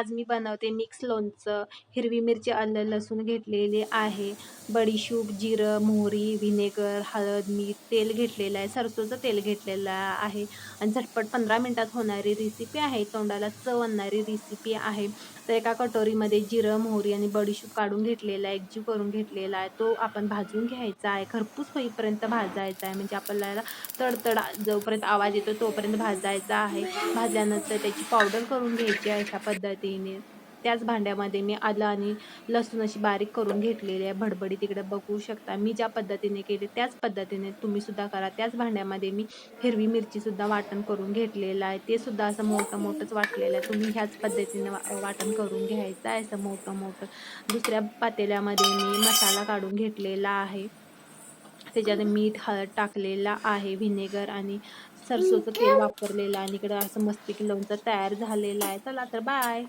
आज मी बनवते मिक्स लोणचं. हिरवी मिरची आलं लसूण घेतलेले आहे. बडीशूप जिरं मोहरी व्हिनेगर हळद मीठ तेल घेतलेलं आहे. सरसोचं तेल घेतलेलं आहे. आणि झटपट पंधरा मिनटात होणारी रेसिपी आहे. तोंडाला चव आणणारी रेसिपी आहे. तर एका कटोरीमध्ये जिरं मोहरी आणि बडीशूप काढून घेतलेला आहे. एकजीव करून घेतलेला आहे. तो आपण भाजून घ्यायचा आहे. खरपूस होईपर्यंत भाजायचा आहे. म्हणजे आपल्याला तडतड जोपर्यंत आवाज येतो तोपर्यंत भाजायचा आहे. भाजल्यानंतर त्याची पावडर करून घ्यायची आहे अशा पद्धतीने. त्याच भांड्यामध्ये मी आलं आणि लसूण अशी बारीक करून घेतलेली आहे. भडबडी तिकडे बघू शकता. मी ज्या पद्धतीने केले त्याच पद्धतीने तुम्ही सुद्धा करा. त्याच भांड्यामध्ये मी हिरवी मिरचीसुद्धा वाटण करून घेतलेलं आहे. ते सुद्धा असं मोठं मोठंच वाटलेलं आहे. तुम्ही ह्याच पद्धतीने वा वाटण करून घ्यायचं आहे असं मोठं मोठं. दुसऱ्या पातेल्यामध्ये मी मसाला काढून घेतलेला आहे. त्याच्यात मीठ हळद टाकलेला आहे व्हिनेगर आणि सरसोचं तेल वापरलेलं आहे आणि इकडं असं मस्तपैकी लोणचं तयार झालेलं आहे. चला तर बाय